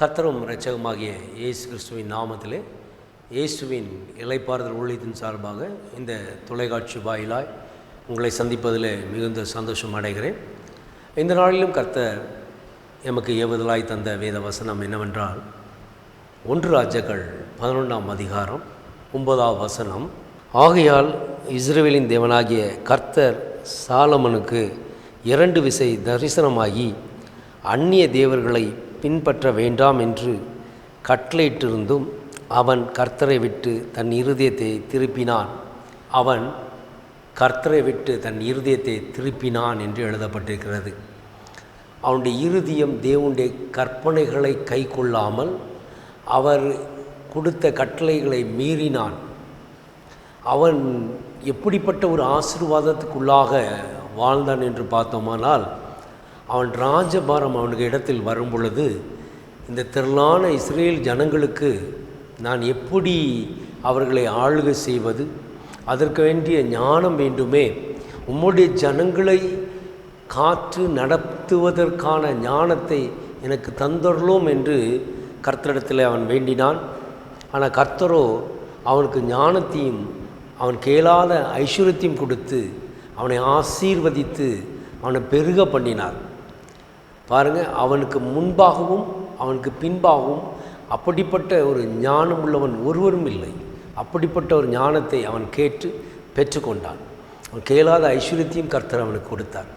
கத்தரும் இரட்சகமாகிய இயேசு கிறிஸ்துவின் நாமத்திலே இயேசுவின் இலைப்பாறுதல் ஊழியத்தின் சார்பாக இந்த தொலைக்காட்சி வாயிலாய் உங்களை சந்திப்பதில் மிகுந்த சந்தோஷம் அடைகிறேன். இந்த நாளிலும் கர்த்தர் எமக்கு ஏவுதலாய் தந்த வேத வசனம் என்னவென்றால் ஒன்று ராஜ்யங்கள் பதினொன்றாம் அதிகாரம் ஒன்பதாம் வசனம் ஆகையால் இஸ்ரேலின் தேவனாகிய கர்த்தர் சாலமனுக்கு இரண்டு விசை தரிசனமாகி அந்நிய தேவர்களை பின்பற்ற வேண்டாம் என்று கட்டளையிட்டிருந்தும் அவன் கர்த்தரை விட்டு தன் இருதயத்தை திருப்பினான். அவன் கர்த்தரை விட்டு தன் இருதயத்தை திருப்பினான் என்று எழுதப்பட்டிருக்கிறது. அவனுடைய இருதயம் தேவனுடைய கற்பனைகளை கை கொள்ளாமல் அவர் கொடுத்த கட்டளைகளை மீறினான். அவன் எப்படிப்பட்ட ஒரு ஆசீர்வாதத்துக்குள்ளாக வாழ்ந்தான் என்று பார்த்தோமானால் அவன் ராஜபாரம் அவனுக்கு இடத்தில் வரும் பொழுது இந்த திரளான இஸ்ரேல் ஜனங்களுக்கு நான் எப்படி அவர்களை ஆளுகை செய்வது? அதற்கு வேண்டிய ஞானம் வேண்டுமே. உம்முடைய ஜனங்களை காற்று நடத்துவதற்கான ஞானத்தை எனக்கு தந்தரலும் என்று கர்த்தரிடத்தில் அவன் வேண்டினான். ஆனால் கர்த்தரோ அவனுக்கு ஞானத்தையும் அவன் கேளாத ஐஸ்வர்யத்தையும் கொடுத்து அவனை ஆசீர்வதித்து அவனை பெருக பண்ணினார். பாருங்கள் அவனுக்கு முன்பாகவும் அவனுக்கு பின்பாகவும் அப்படிப்பட்ட ஒரு ஞானம் உள்ளவன் ஒருவரும் இல்லை. அப்படிப்பட்ட ஒரு ஞானத்தை அவன் கேட்டு பெற்றுக்கொண்டான். அவன் கேளாத ஐஸ்வர்யத்தையும் கர்த்தர் அவனுக்கு கொடுத்தார்.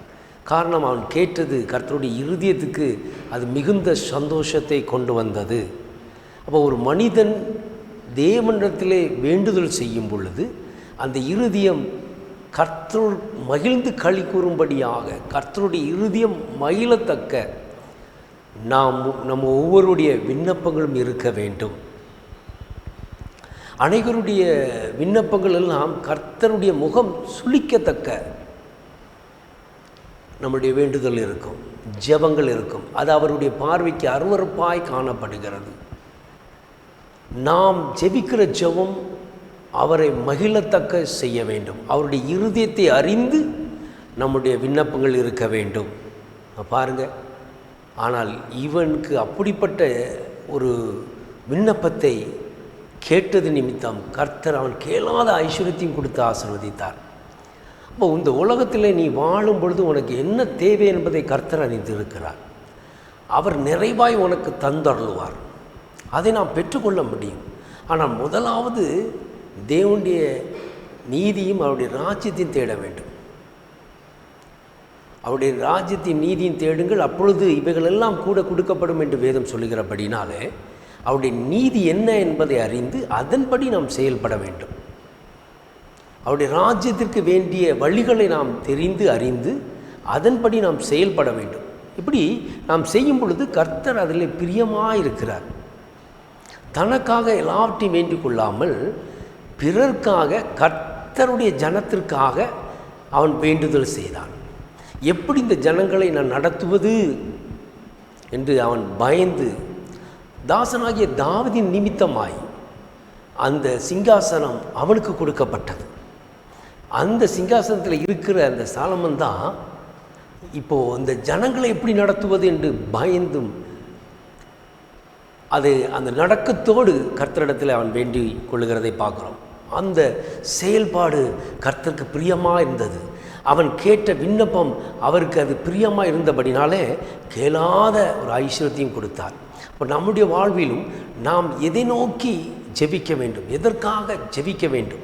காரணம் அவன் கேட்டது கர்த்தருடைய இருதயத்துக்கு அது மிகுந்த சந்தோஷத்தை கொண்டு வந்தது. அப்போ ஒரு மனிதன் தேவனிடத்திலே வேண்டுதல் செய்யும் பொழுது அந்த இருதயம் கர்த்தருள் மகிழ்ந்து களி கூறும்படியாக கர்த்தருடைய இறுதியம் மகிழத்தக்க நாம் நம்ம ஒவ்வொருடைய விண்ணப்பங்களும் இருக்க வேண்டும். அனைவருடைய விண்ணப்பங்கள் எல்லாம் கர்த்தருடைய முகம் சுளிக்கத்தக்க நம்முடைய வேண்டுதல் இருக்கும் ஜெபங்கள் இருக்கும். அது அவருடைய பார்வைக்கு அருவறுப்பாய் காணப்படுகிறது. நாம் ஜெபிக்கிற ஜெபம் அவரை மகிழத்தக்க செய்ய வேண்டும். அவருடைய இருதயத்தை அறிந்து நம்முடைய விண்ணப்பங்கள் இருக்க வேண்டும். பாருங்கள் ஆனால் இவனுக்கு அப்படிப்பட்ட ஒரு விண்ணப்பத்தை கேட்டது நிமித்தம் கர்த்தர் அவன் கேளாத ஐஸ்வர்யத்தையும் கொடுத்து ஆசிர்வதித்தார். அப்போ இந்த உலகத்தில் நீ வாழும் பொழுது உனக்கு என்ன தேவை என்பதை கர்த்தர் அறிந்திருக்கிறார். அவர் நிறைவாய் உனக்கு தந்தருளுவார். அதை நாம் பெற்றுக்கொள்ள முடியும். ஆனால் முதலாவது தேவனுடைய நீதியும் அவருடைய ராஜ்யத்தையும் தேட வேண்டும். அவருடைய ராஜ்யத்தின் நீதியும் தேடுங்கள். அப்பொழுது இவைகளெல்லாம் கூட கொடுக்கப்படும் என்று வேதம் சொல்லுகிறபடினாலே அவருடைய நீதி என்ன என்பதை அறிந்து அதன்படி நாம் செயல்பட வேண்டும். அவருடைய ராஜ்யத்திற்கு வேண்டிய வழிகளை நாம் தெரிந்து அறிந்து அதன்படி நாம் செயல்பட வேண்டும். இப்படி நாம் செய்யும் பொழுது கர்த்தர் அதில் பிரியமாக இருக்கிறார் தனக்காக எல்லாவற்றையும் வேண்டிக் கொள்ளாமல் பிறர்க்காக கர்த்தருடைய ஜனத்திற்காக அவன் வேண்டுதல் செய்தான். எப்படி இந்த ஜனங்களை நான் நடத்துவது என்று அவன் பயந்து தாசனாகிய தாவதின் நிமித்தமாய் அந்த சிங்காசனம் அவனுக்கு கொடுக்கப்பட்டது. அந்த சிங்காசனத்தில் இருக்கிற அந்த சாலமன் தான் இப்போது இந்த ஜனங்களை எப்படி நடத்துவது என்று பயந்தும் அது அந்த நடக்கத்தோடு கர்த்தரிடத்தில் அவன் வேண்டி கொள்ளுகிறதை பார்க்குறோம். அந்த செயல்பாடு கர்த்தருக்கு பிரியமாக இருந்தது. அவன் கேட்ட விண்ணப்பம் அவருக்கு அது பிரியமாக இருந்தபடினாலே கேளாத ஒரு ஐஸ்வர்யத்தையும் கொடுத்தார். இப்போ நம்முடைய வாழ்விலும் நாம் எதை நோக்கி ஜெபிக்க வேண்டும்? எதற்காக ஜெபிக்க வேண்டும்?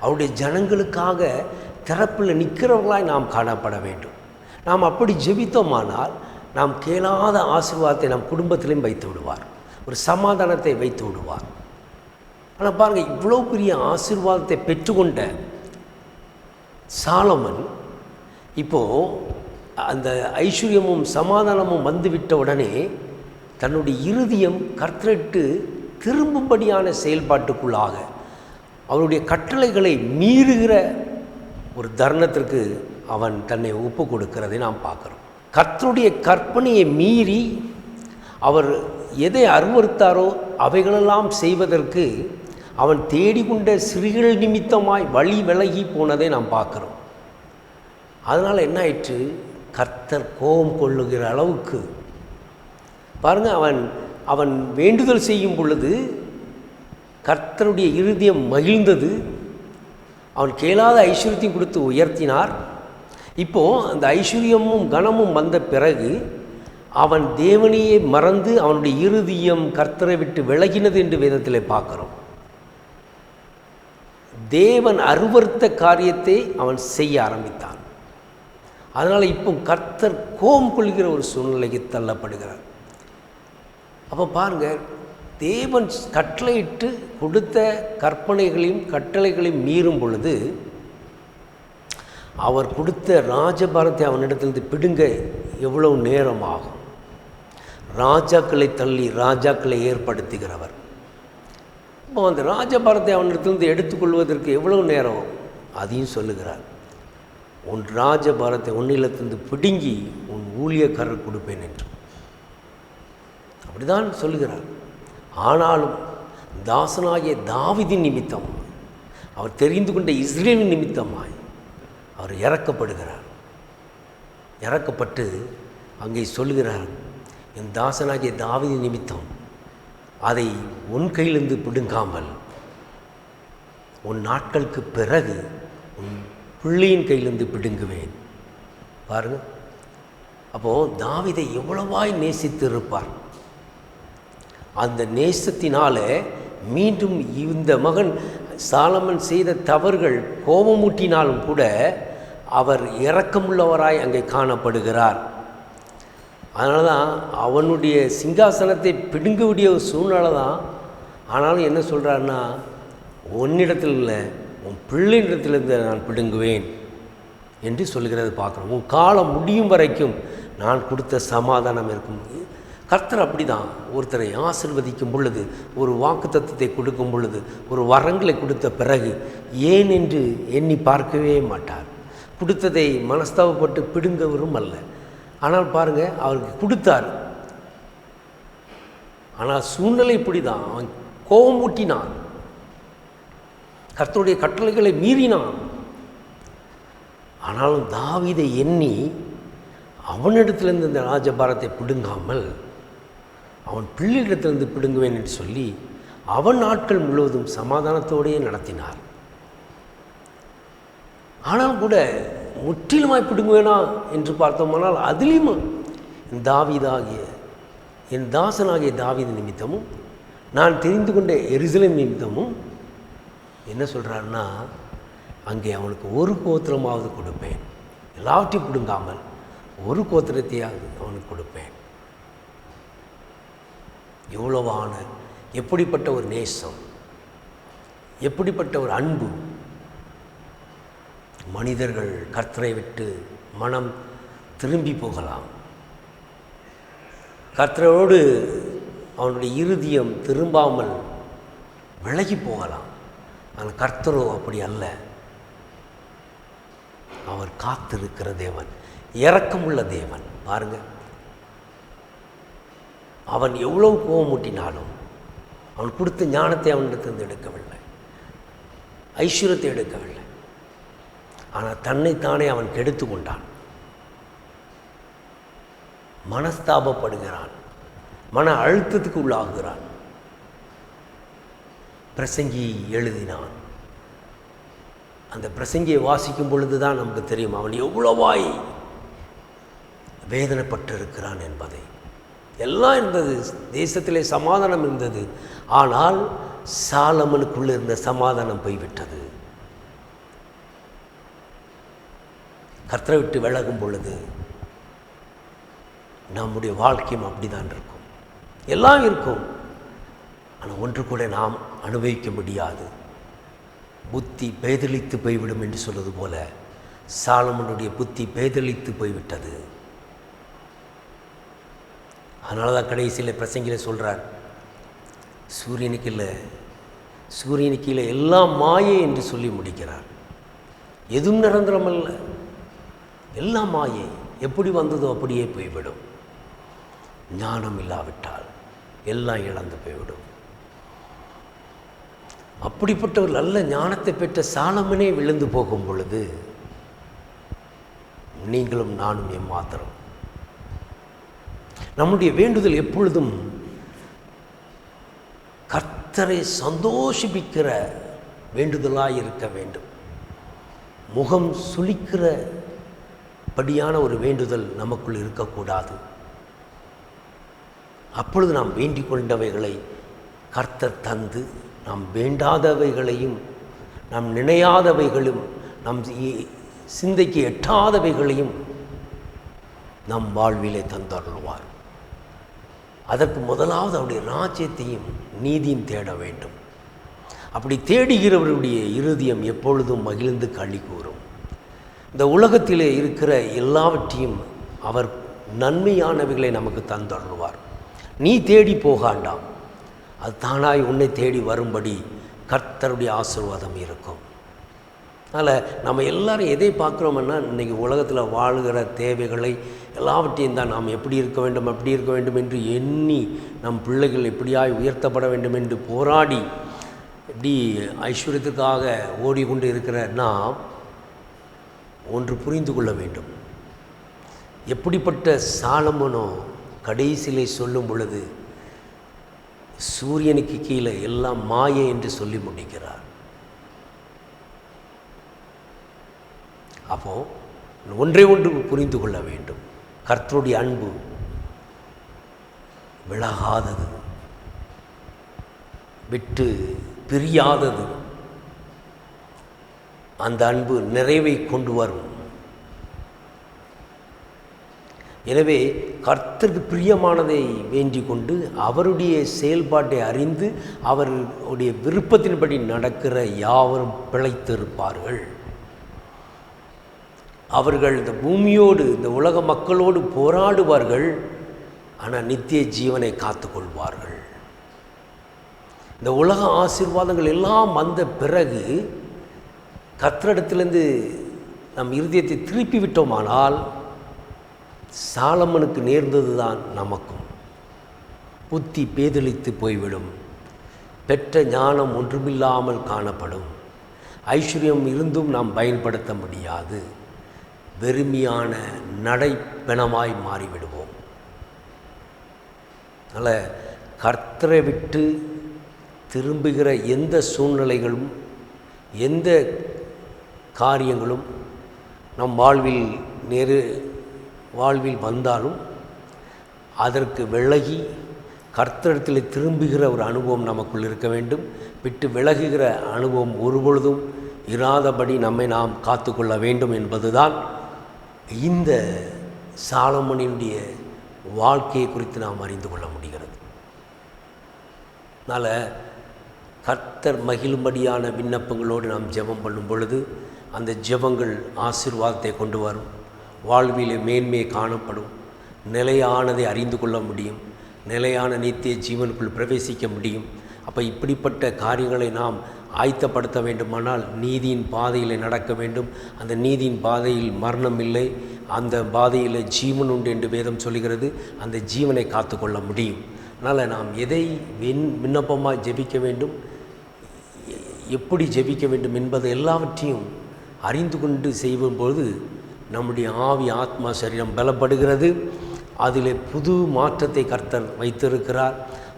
அவருடைய ஜனங்களுக்காக திறப்பில் நிற்கிறவர்களாய் நாம் காணப்பட வேண்டும். நாம் அப்படி ஜெபித்தோமானால் நாம் கேளாத ஆசீர்வாதத்தை நம் குடும்பத்திலையும் வைத்து விடுவார். ஒரு சமாதானத்தை வைத்து விடுவார். ஆனால் பாருங்கள் இவ்வளோ பெரிய ஆசீர்வாதத்தை பெற்றுக்கொண்ட சாலமன் இப்போது அந்த ஐஸ்வர்யமும் சமாதானமும் வந்துவிட்ட உடனே தன்னுடைய இருதயம் கர்த்தரிட்டு திரும்பும்படியான செயல்பாட்டுக்குள்ளாக அவருடைய கட்டளைகளை மீறுகிற ஒரு தருணத்திற்கு அவன் தன்னை ஒப்பு கொடுக்கிறதை நாம் பார்க்குறோம். கர்த்தருடைய கற்பனையை மீறி அவர் எதை அருவறுத்தாரோ அவைகளெல்லாம் செய்வதற்கு அவன் தேடிக்கொண்ட சிறுகள் நிமித்தமாய் வழி விலகி போனதை நாம் பார்க்குறோம். அதனால் என்ன ஆயிற்று கர்த்தர் கோபம் கொள்ளுகிற அளவுக்கு. பாருங்கள் அவன் அவன் வேண்டுதல் செய்யும் பொழுது கர்த்தருடைய இருதயம் மகிழ்ந்தது. அவன் கேளாத ஐஸ்வர்யத்தையும் கொடுத்து உயர்த்தினார். இப்போது அந்த ஐஸ்வர்யமும் கனமும் வந்த பிறகு அவன் தேவனையே மறந்து அவனுடைய இருதயம் கர்த்தரை விட்டு விலகினது என்று வேதத்தில் பார்க்குறோம். தேவன் அருவருத்த காரியத்தை அவன் செய்ய ஆரம்பித்தான். அதனால் இப்போ கர்த்தர் கோம் கொள்கிற ஒரு சூழ்நிலைக்கு தள்ளப்படுகிறார். அப்போ பாருங்க தேவன் கட்டளையிட்டு கொடுத்த கற்பனைகளையும் கட்டளைகளையும் மீறும் பொழுது அவர் கொடுத்த ராஜபாரத்தை அவனிடத்திலிருந்து பிடுங்க எவ்வளவு நேரம் ஆகும் ராஜாக்களை தள்ளி ராஜாக்களை ஏற்படுத்துகிறவர். இப்போ அந்த ராஜபாரத்தை அவனிடத்திலிருந்து எடுத்துக்கொள்வதற்கு எவ்வளவு நேரம்? அதையும் சொல்லுகிறார். உன் ராஜபாரத்தை உன்னிலத்திலிருந்து பிடுங்கி உன் ஊழியக்காரர் கொடுப்பேன் என்று. அப்படிதான் சொல்லுகிறார். ஆனாலும் தாசனாகிய தாவிதின் நிமித்தம் அவர் தெரிந்து கொண்ட இஸ்ரேலின் நிமித்தமாய் அவர் இறக்கப்படுகிறார். இறக்கப்பட்டு அங்கே சொல்லுகிறார் என் தாசனாகிய தாவிதின் நிமித்தம் அதை உன் கையிலிருந்து பிடுங்காமல் உன் நாட்களுக்கு பிறகு உன் பிள்ளையின் கையிலிருந்து பிடுங்குவேன். பாருங்க. அப்போது தாவிதை எவ்வளவாய் நேசித்திருப்பார். அந்த நேசத்தினால மீண்டும் இந்த மகன் சாலமன் செய்த தவறுகள் கோபமூட்டினாலும் கூட அவர் இரக்கமுள்ளவராய் அங்கே காணப்படுகிறார். அதனால தான் அவனுடைய சிங்காசனத்தை பிடுங்கக்கூடிய ஒரு சூழ்நிலை தான் ஆனாலும் என்ன சொல்கிறாருன்னா உன்னிடத்தில் இல்லை உன் பிள்ளையிடத்திலிருந்து நான் பிடுங்குவேன் என்று சொல்கிறது பார்க்குறோம். உன் காலம் முடியும் வரைக்கும் நான் கொடுத்த சமாதானம் இருக்கும். கர்த்தர் அப்படி தான் ஒருத்தரை ஆசிர்வதிக்கும் பொழுது ஒரு வாக்கு தத்துவத்தை கொடுக்கும் பொழுது ஒரு வரங்களை கொடுத்த பிறகு ஏன் என்று எண்ணி பார்க்கவே மாட்டார். கொடுத்ததை மனஸ்தாபப்பட்டு பிடுங்கவரும் அல்ல. ஆனால் பாருங்கள் அவருக்கு கொடுத்தார். ஆனால் சூழ்நிலை இப்படி தான் அவன் கோபமூட்டினான் கர்த்தருடைய கட்டளைகளை மீறினான். ஆனாலும் தாவீதை எண்ணி அவனிடத்திலிருந்து இந்த ராஜபாரத்தை பிடுங்காமல் அவன் பிள்ளையிடத்திலிருந்து பிடுங்குவேன் என்று சொல்லி அவன் நாட்கள் முழுவதும் சமாதானத்தோடையே நடத்தினார். ஆனால் கூட முற்றிலுமாய் பிடுங்குவேனா என்று பார்த்தோமானால் அதிலும் தாவிதாகிய என் தாசனாகிய தாவீது நிமித்தமும் நான் தெரிந்து கொண்ட எரிசலம் நிமித்தமும் என்ன சொல்கிறாருன்னா அங்கே அவனுக்கு ஒரு கோத்திரமாவது கொடுப்பேன். எல்லாவற்றையும் பிடுங்காமல் ஒரு கோத்திரத்தையாவது அவனுக்கு கொடுப்பேன். எவ்வளவான எப்படிப்பட்ட ஒரு நேசம் எப்படிப்பட்ட ஒரு அன்பு மனிதர்கள் கர்த்தரை விட்டு மனம் திரும்பி போகலாம். கர்த்தரோடு அவனுடைய இருதயம் திரும்பாமல் விலகி போகலாம். ஆனால் கர்த்தரோ அப்படி அல்ல. அவர் காத்திருக்கிற தேவன் இறக்கமுள்ள தேவன். பாருங்க. அவன் எவ்வளவு கோவமூட்டினாலும் அவன் கொடுத்த ஞானத்தை அவனிடத்திலிருந்து எடுக்கவில்லை. ஐஸ்வர்யத்தை எடுக்கவில்லை. ஆனால் தன்னைத்தானே அவன் கெடுத்து கொண்டான் மனஸ்தாபப்படுகிறான். மன அழுத்தத்துக்கு உள்ளாகுகிறான். பிரசங்கி எழுதினான். அந்த பிரசங்கியை வாசிக்கும் பொழுது தான் நமக்கு தெரியும் அவன் எவ்வளவாய் வேதனைப்பட்டிருக்கிறான் என்பதை. எல்லாம் இருந்தது தேசத்திலே சமாதானம் இருந்தது. ஆனால் சாலமனுக்குள்ளே இருந்த சமாதானம் போய்விட்டது. கர்த்தரை விட்டு விலகும் பொழுது நம்முடைய வாழ்க்கையும் அப்படிதான் இருக்கும். எல்லாம் இருக்கும். ஆனால் ஒன்று கூட நாம் அனுபவிக்க முடியாது. புத்தி பேதலித்து போய்விடும் என்று சொல்வது போல சாலமனுடைய புத்தி பேதலித்து போய்விட்டது. அதனால தான் கடைசியில் பிரசங்கில சொல்கிறார் சூரியனுக்கு இல்லை சூரியனுக்கு இல்லை எல்லாம் மாயை என்று சொல்லி முடிக்கிறார். எதுவும் நிரந்தரமல்ல. எல்லாம் மாயை எப்படி வந்ததோ அப்படியே போய்விடும். ஞானம் இல்லாவிட்டால் எல்லாம் இழந்து போய்விடும். அப்படிப்பட்ட ஒரு நல்ல ஞானத்தை பெற்ற சாலமனே விழுந்து போகும் பொழுது நீங்களும் நானும் எம்மாத்திரம். நம்முடைய வேண்டுதல் எப்பொழுதும் கர்த்தரை சந்தோஷிப்பிக்கிற வேண்டுதலாக இருக்க வேண்டும். முகம் சுளிக்கிற அப்படியான ஒரு வேண்டுதல் நமக்குள் இருக்கக்கூடாது. அப்பொழுது நாம் வேண்டிக் கொண்டவைகளை கர்த்தர் தந்து நாம் வேண்டாதவைகளையும் நாம் நினையாதவைகளும் நம் இ- சிந்தைக்கு எட்டாதவைகளையும் நம் வாழ்விலே தந்தருள்வார். அதற்கு முதலாவது அவருடைய ராஜ்யத்தையும் நீதியும் தேட வேண்டும். அப்படி தேடுகிறவருடைய இருதயம் எப்பொழுதும் மகிழ்ந்து களி கூறும். இந்த உலகத்திலே இருக்கிற எல்லாவற்றையும் அவர் நன்மையானவைகளை நமக்கு தந்தருள்வார். நீ தேடி போகாண்டாம். அது தானாய் உன்னை தேடி வரும்படி கர்த்தருடைய ஆசீர்வாதம் இருக்கும். அதனால் நம்ம எல்லாரும் எதை பார்க்குறோம்னா இன்றைக்கி உலகத்தில் வாழ்கிற தேவைகளை எல்லாவற்றையும் தான் நாம் எப்படி இருக்க வேண்டும் அப்படி இருக்க வேண்டும் என்று எண்ணி நம் பிள்ளைகள் எப்படியாய் உயர்த்தப்பட வேண்டும் என்று போராடி எப்படி ஐஸ்வர்யத்துக்காக ஓடிக்கொண்டு இருக்கிற நாம் ஒன்று புரிந்து கொள்ள வேண்டும். எப்படிப்பட்ட சாலமனோ கடைசியிலே சொல்லும் பொழுது சூரியனுக்கு கீழே எல்லாம் மாயை என்று சொல்லி முடிக்கிறார். அப்போ ஒன்றை ஒன்று புரிந்து கொள்ள வேண்டும். கர்த்தருடைய அன்பு விலகாதது விட்டு பிரியாதது. அந்த அன்பு நிறைவை கொண்டு வரும். எனவே கர்த்தருக்கு பிரியமானதை வேண்டிக் கொண்டு அவருடைய செயல்பாட்டை அறிந்து அவருடைய விருப்பத்தின்படி நடக்கிற யாவரும் பிழைத்திருப்பார்கள். அவர்கள் இந்த பூமியோடு இந்த உலக மக்களோடு போராடுவார்கள். ஆனால் நித்திய ஜீவனை காத்துக்கொள்வார்கள். இந்த உலக ஆசீர்வாதங்கள் எல்லாம் வந்த பிறகு கத்திரிடத்திலிருந்து நம் இருதயத்தை திருப்பி விட்டோமானால் சாலமனுக்கு நேர்ந்தது தான் நமக்கும். புத்தி பேதலித்து போய்விடும். பெற்ற ஞானம் ஒன்றுமில்லாமல் காணப்படும். ஐஸ்வர்யம் இருந்தும் நாம் பயன்படுத்த முடியாது. வெறுமையான நடைப்பெணமாய் மாறிவிடுவோம். அதனால் கர்த்தரை விட்டு திரும்புகிற எந்த சூழ்நிலைகளும் எந்த காரியங்களும் நம் வாழ்வில் நேரு வாழ்வில் வந்தாலும் அதற்கு விலகி கர்த்தரிடத்தில் திரும்புகிற ஒரு அனுபவம் நமக்குள் இருக்க வேண்டும். விட்டு விலகுகிற அனுபவம் ஒருபொழுதும் இராதபடி நம்மை நாம் காத்துக்கொள்ள வேண்டும் என்பதுதான் இந்த சாலமனினுடைய வாழ்க்கையை குறித்து நாம் அறிந்து கொள்ள முடிகிறது. அதனால் கர்த்தர் மகிழும்படியான விண்ணப்பங்களோடு நாம் ஜெபம் பண்ணும் பொழுது அந்த ஜெபங்கள் ஆசீர்வாதத்தை கொண்டு வரும். வாழ்விலே மேன்மை காணப்படும். நிலையானதை அறிந்து கொள்ள முடியும். நிலையான நித்திய ஜீவனுக்குள் பிரவேசிக்க முடியும். அப்போ இப்படிப்பட்ட காரியங்களை நாம் ஆயத்தப்படுத்த வேண்டுமானால் நீதியின் பாதையில் நடக்க வேண்டும். அந்த நீதியின் பாதையில் மரணம் இல்லை. அந்த பாதையில் ஜீவன் உண்டு என்று வேதம் சொல்கிறது அந்த ஜீவனை காத்துக்கொள்ள முடியும். அதனால் நாம் எதை விண் விண்ணப்பமாக ஜெபிக்க வேண்டும்? எ- எப்படி ஜெபிக்க வேண்டும் என்பது எல்லாவற்றையும் அறிந்து கொண்டு செய்யும்போது நம்முடைய ஆவி ஆத்மா சரீரம் பலப்படுகிறது. அதில் புது மாற்றத்தை கர்த்தர் வைத்திருக்கிறார்.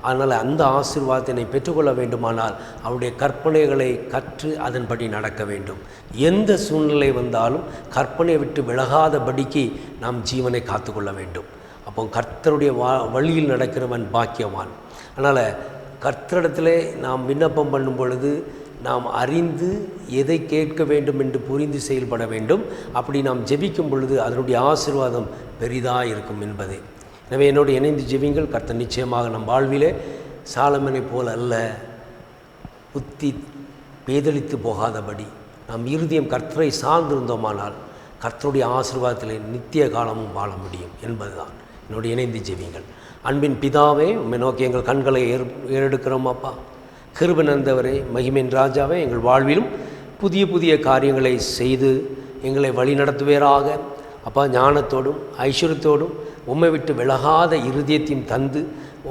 அதனால் அந்த ஆசிர்வாதத்தினை பெற்றுக்கொள்ள வேண்டுமானால் அவருடைய கற்பனைகளை கற்று அதன்படி நடக்க வேண்டும். எந்த சூழ்நிலை வந்தாலும் கற்பனை விட்டு விலகாதபடிக்கு நாம் ஜீவனை காத்துக்கொள்ள வேண்டும். அப்போ கர்த்தருடைய வா வழியில் நடக்கிறவன் பாக்கியவான். அதனால் கர்த்தரிடத்தில் நாம் விண்ணப்பம் பண்ணும் பொழுது நாம் அறிந்து எதை கேட்க வேண்டும் என்று புரிந்து செயல்பட வேண்டும். அப்படி நாம் ஜெபிக்கும் பொழுது அதனுடைய ஆசீர்வாதம் பெரிதாக இருக்கும் என்பதே. எனவே என்னோடு இணைந்து ஜெபிங்கள் கர்த்த நிச்சயமாக நம் வாழ்விலே சாலமனை போல் அல்ல. புத்தி பேதளித்து போகாதபடி நம் இருதயம் கர்த்தரை சார்ந்திருந்தோமானால் கர்த்தருடைய ஆசிர்வாதத்தில் நித்திய காலமும் வாழ முடியும் என்பதுதான். என்னோடு இணைந்து ஜெபிங்கள் அன்பின் பிதாவே உண்மை நோக்கி எங்கள் கண்களை ஏற் ஏறெடுக்கிறோம் அப்பா. கிருப நந்தவரே மகிமின் ராஜாவே எங்கள் வாழ்விலும் புதிய புதிய காரியங்களை செய்து எங்களை வழி நடத்துவேராக. அப்பா ஞானத்தோடும் ஐஸ்வர்யத்தோடும் உம்மை விட்டு விலகாத இருதயத்தையும் தந்து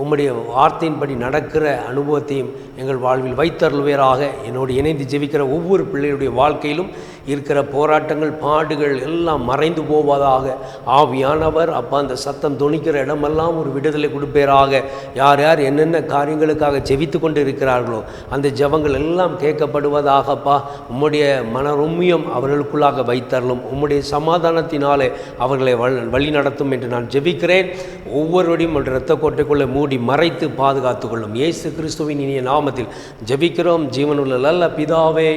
உம்முடைய வார்த்தையின்படி நடக்கிற அனுபவத்தையும் எங்கள் வாழ்வில் வைத்தருள்வேராக. என்னோடு இணைந்து ஜெபிக்கிற ஒவ்வொரு பிள்ளையுடைய வாழ்க்கையிலும் இருக்கிற போராட்டங்கள் பாடுகள் எல்லாம் மறைந்து போவதாக. ஆவியானவர் அப்போ அந்த சத்தம் துணிக்கிற இடமெல்லாம் ஒரு விடுதலை கொடுப்பேராக. யார் யார் என்னென்ன காரியங்களுக்காக செவித்து கொண்டு இருக்கிறார்களோ அந்த ஜெபங்கள் எல்லாம் கேட்கப்படுவதாகப்பா உம்முடைய மனரொம்மியம் அவர்களுக்குள்ளாக வைத்தரலும் உம்முடைய சமாதானத்தினாலே அவர்களை வழி நடத்தும் என்று நான் ஜெபிக்கிறேன். ஒவ்வொருவரையும் இரத்த கோட்டைக்குள்ளே மூடி மறைத்து பாதுகாத்து கொள்ளும் இயேசு கிறிஸ்துவின் இனிய நாமத்தில் ஜெபிக்கிறோம். ஜீவனுள்ள நல்ல பிதாவே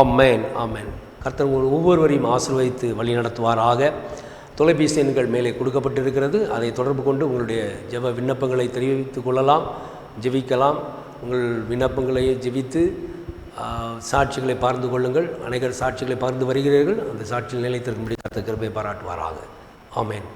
ஆமேன் ஆமேன். கர்த்தர் உங்கள் ஒவ்வொருவரையும் ஆசிர்வதித்து வழி நடத்துவாராக. தொலைபேசி எண்கள் மேலே கொடுக்கப்பட்டிருக்கிறது. அதை தொடர்பு கொண்டு உங்களுடைய ஜெப விண்ணப்பங்களை தெரிவித்துக் கொள்ளலாம் ஜெபிக்கலாம். உங்கள் விண்ணப்பங்களை ஜெபித்து சாட்சிகளை பார்த்து கொள்ளுங்கள். அநேகர் சாட்சிகளை பார்த்து வருகிறீர்கள். அந்த சாட்சியில் நிலைத்திருக்கும்படி கர்த்தர் கிருபை பாராட்டுவாராக. ஆமேன்.